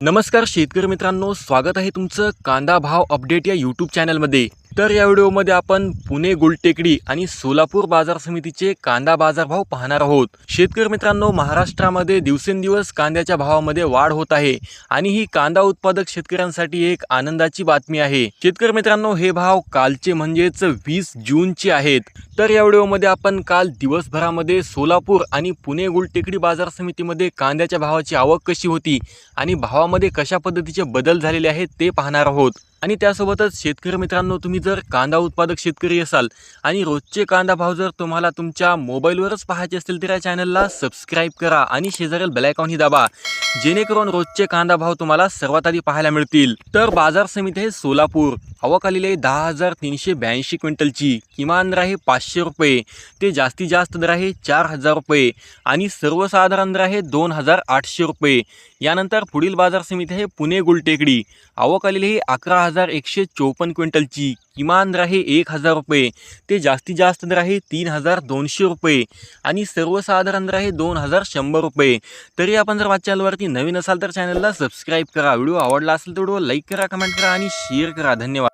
नमस्कार शेतकरी मित्रांनो. स्वागत आहे तुमचं कांदा भाव अपडेट या यूट्यूब चॅनलमध्ये तर या व्हिडिओमध्ये आपण पुणे गुलटेकडी आणि सोलापूर बाजार समितीचे कांदा बाजारभाव पाहणार आहोत. शेतकरी मित्रांनो महाराष्ट्रामध्ये दिवसेंदिवस कांद्याच्या भावामध्ये वाढ होत आहे आणि ही कांदा उत्पादक शेतकऱ्यांसाठी एक आनंदाची बातमी आहे. शेतकरी मित्रांनो हे भाव कालचे म्हणजेच वीस जूनचे आहेत. तर या व्हिडिओमध्ये आपण काल दिवसभरामध्ये सोलापूर आणि पुणे गुलटेकडी बाजार समितीमध्ये कांद्याच्या भावाची आवक कशी होती आणि भावामध्ये कशा पद्धतीचे बदल झालेले आहेत ते पाहणार आहोत. आणि त्यासोबतच शेतकरी मित्रांनो तुम्ही जर कांदा उत्पादक शेतकरी असाल आणि रोजचे कांदा भाव जर तुम्हाला तुमच्या मोबाईलवरच पाहायचे असतील तर या चॅनलला सबस्क्राईब करा आणि शेजारील बेलायकॉनही दाबा जेणेकरून रोजचे कांदा भाव तुम्हाला सर्वात आधी पाहायला मिळतील. तर बाजार समिती आहे सोलापूर. आवक आलेली आहे दहा हजार तीनशे ब्याऐंशी क्विंटलची. किमान दर आहे पाचशे रुपये. ते जास्तीत जास्त दर आहे चार हजार रुपये. आणि सर्वसाधारण दर आहे दोन हजार आठशे रुपये. यानंतर पुढील बाजार समिती आहे पुणे गुलटेकडी. आवक आलेली आहे अकरा हजार एकशे चोपन्न क्विंटलची किमान दर आहे एक हजार रुपये. ते जास्तीत जास्त दर आहे तीन हजार दोनशे रुपये आणि सर्वसाधारण दर आहे दोन हजार शंभर रुपये. तरी आपण जर माझ्या चॅनलवरती नवीन असाल तर चॅनलला सबस्क्राईब करा. व्हिडिओ आवडला असेल तर व्हिडिओ लाईक करा कमेंट करा आणि शेअर करा. धन्यवाद.